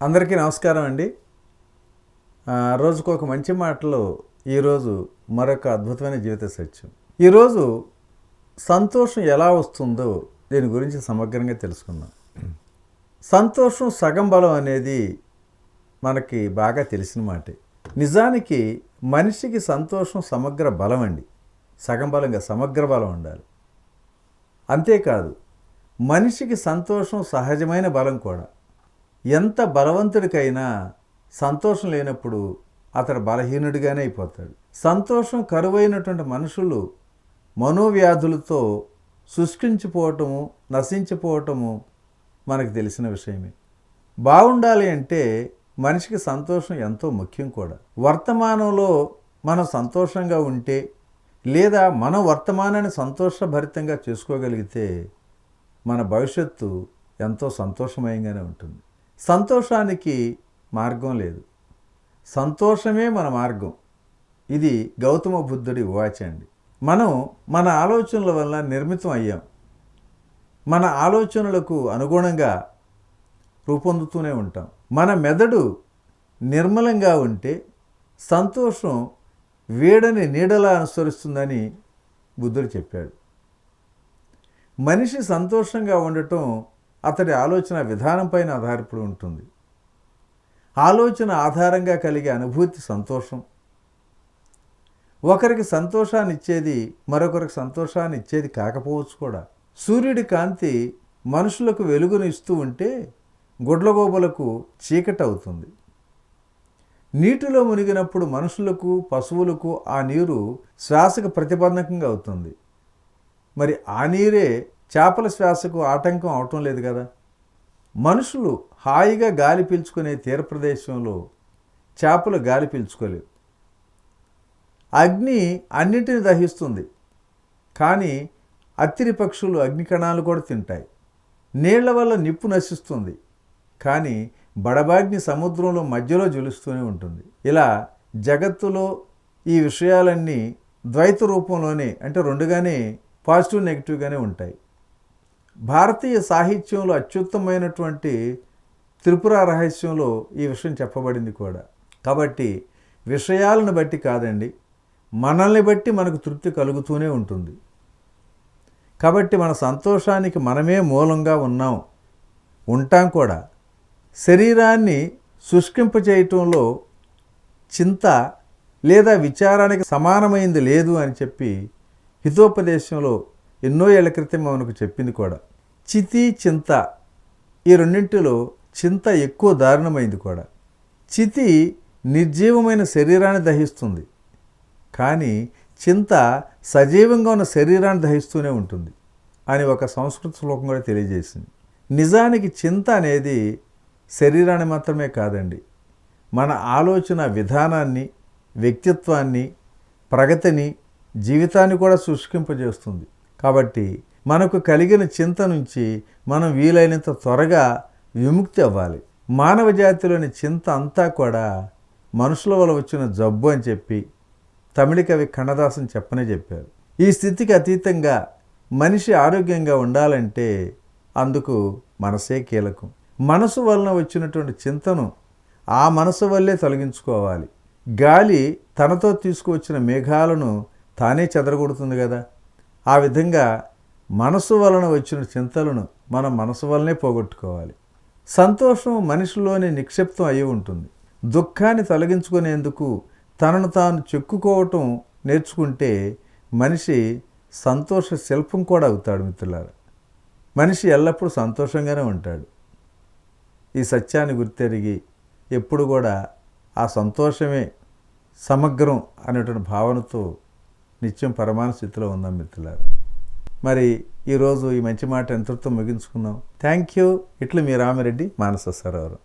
అందరికీ నమస్కారం అండి. రోజుకు ఒక మంచి మాటలో ఈరోజు మరొక అద్భుతమైన జీవిత సత్యం ఈరోజు సంతోషం ఎలా వస్తుందో దీని గురించి సమగ్రంగా తెలుసుకుందాం. సంతోషం సగం బలం అనేది మనకి బాగా తెలిసిన మాటే. నిజానికి మనిషికి సంతోషం సమగ్ర బలం అండి. సగం బలంగా సమగ్ర బలం ఉండాలి. అంతేకాదు మనిషికి సంతోషం సహజమైన బలం కూడా. ఎంత బలవంతుడికైనా సంతోషం లేనప్పుడు అతడు బలహీనుడిగానే అయిపోతాడు. సంతోషం కరువైనటువంటి మనుషులు మనోవ్యాధులతో శుష్కించిపోవటము నశించిపోవటము మనకు తెలిసిన విషయమే. బాగుండాలి అంటే మనిషికి సంతోషం ఎంతో ముఖ్యం కూడా. వర్తమానంలో మనం సంతోషంగా ఉంటే లేదా మన వర్తమానాన్ని సంతోషభరితంగా చేసుకోగలిగితే మన భవిష్యత్తు ఎంతో సంతోషమయంగానే ఉంటుంది. సంతోషానికి మార్గం లేదు. సంతోషమే మన మార్గం. ఇది గౌతమ బుద్ధుడి వాచ అండి. మనం మన ఆలోచనల వల్ల నిర్మితం అయ్యాం. మన ఆలోచనలకు అనుగుణంగా రూపొందుతూనే ఉంటాం. మన మెదడు నిర్మలంగా ఉంటే సంతోషం వేడని నీడలా అనుసరిస్తుందని బుద్ధుడు చెప్పాడు. మనిషి సంతోషంగా ఉండటం అతడి ఆలోచన విధానంపైన ఆధారపడి ఉంటుంది. ఆలోచన ఆధారంగా కలిగే అనుభూతి సంతోషం. ఒకరికి సంతోషాన్ని ఇచ్చేది మరొకరికి సంతోషాన్ని ఇచ్చేది కాకపోవచ్చు కూడా. సూర్యుడి కాంతి మనుషులకు వెలుగును ఇస్తూ ఉంటే గుడ్లగోబలకు చీకటి అవుతుంది. నీటిలో మునిగినప్పుడు మనుషులకు పశువులకు ఆ నీరు శ్వాసకు ప్రతిబంధకంగా అవుతుంది. మరి ఆ నీరే చేపల శ్వాసకు ఆటంకం అవటం లేదు కదా. మనుషులు హాయిగా గాలి పీల్చుకునే తీర ప్రదేశంలో చేపలు గాలి పీల్చుకోలేవు. అగ్ని అన్నిటిని దహిస్తుంది. కానీ అత్తిరి పక్షులు అగ్ని కణాలు కూడా తింటాయి. నీళ్ళ వల్ల నిప్పు నశిస్తుంది. కానీ బడబాగ్ని సముద్రంలో మధ్యలో జ్వలిస్తూనే ఉంటుంది. ఇలా జగత్తులో ఈ విషయాలన్నీ ద్వైత రూపంలోనే అంటే రెండుగానే పాజిటివ్ నెగిటివ్గానే ఉంటాయి. భారతీయ సాహిత్యంలో అత్యుత్తమైనటువంటి త్రిపుర రహస్యంలో ఈ విషయం చెప్పబడింది కూడా. కాబట్టి విషయాలను బట్టి కాదండి మనల్ని బట్టి మనకు తృప్తి కలుగుతూనే ఉంటుంది. కాబట్టి మన సంతోషానికి మనమే మూలంగా ఉన్నాం ఉంటాం కూడా. శరీరాన్ని శుష్కింపచేయటంలో చింత లేదా విచారానికి సమానమైంది లేదు అని చెప్పి హితోపదేశంలో ఎన్నో ఏళ్ళ క్రితం మనకు చెప్పింది కూడా. చితి చింత ఈ రెండింటిలో చింత ఎక్కువ దారుణమైంది కూడా. చితి నిర్జీవమైన శరీరాన్ని దహిస్తుంది. కానీ చింత సజీవంగా ఉన్న శరీరాన్ని దహిస్తూనే ఉంటుంది అని ఒక సంస్కృత శ్లోకం కూడా తెలియజేసింది. నిజానికి చింత అనేది శరీరాన్ని మాత్రమే కాదండి. మన ఆలోచన విధానాన్ని వ్యక్తిత్వాన్ని ప్రగతిని జీవితాన్ని కూడా శుష్కింపజేస్తుంది. కాబట్టి మనకు కలిగిన చింత నుంచి మనం వీలైనంత త్వరగా విముక్తి అవ్వాలి. మానవ జాతిలోని చింత అంతా కూడా మనుషుల వల్ల వచ్చిన జబ్బు అని చెప్పి తమిళ కవి కన్నదాసం చెప్పనే చెప్పారు. ఈ స్థితికి అతీతంగా మనిషి ఆరోగ్యంగా ఉండాలంటే అందుకు మనసే కీలకం. మనసు వలన వచ్చినటువంటి చింతను ఆ మనసు వల్లే తొలగించుకోవాలి. గాలి తనతో తీసుకువచ్చిన మేఘాలను తానే చెదరగొడుతుంది కదా. ఆ విధంగా మనసు వలన వచ్చిన చింతలను మనం మనసు వలనే పోగొట్టుకోవాలి. సంతోషం మనిషిలోనే నిక్షిప్తం అయి ఉంటుంది. దుఃఖాన్ని తొలగించుకునేందుకు తనను తాను చెక్కుకోవటం నేర్చుకుంటే మనిషి సంతోష శిల్పం కూడా అవుతాడు మిత్రులారా. మనిషి ఎల్లప్పుడూ సంతోషంగానే ఉంటాడు. ఈ సత్యాన్ని గుర్తెరిగి ఎప్పుడు కూడా ఆ సంతోషమే సమగ్రం అనేటువంటి భావనతో నిత్యం పరమాన స్థితిలో ఉందాం మిత్రులారు. మరి ఈరోజు ఈ మంచి మాట ఎంతటితో ముగించుకుందాం? థ్యాంక్ యూ ఇట్లు మీ రామిరెడ్డి మానస సరోవరం.